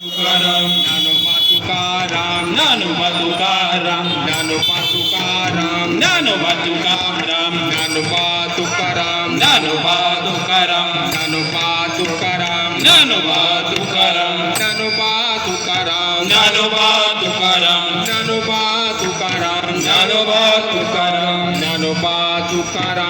Nano Matukaram, Nano Matukaram, Nano Matukaram, Nano Matukaram, Nano Matukaram, Nano Matukaram, Nano Matukaram, Nano Matukaram, Nano Matukaram, Nano Matukaram, Nano Matukaram, Nano Matukaram, Nano Matukaram,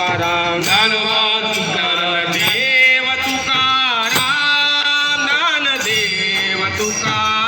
Tukaram Dnyanoba Tukaram Dev Tukaram Gyandev Tukaram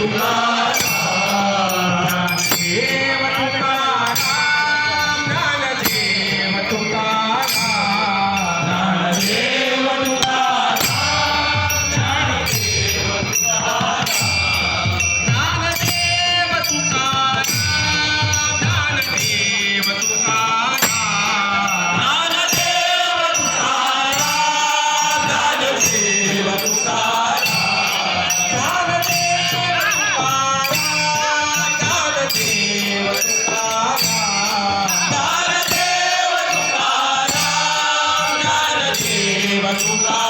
cùng la 注啦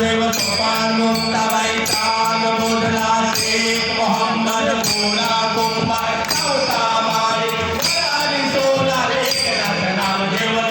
Dev Sopan Mukta Vaital बोधलाल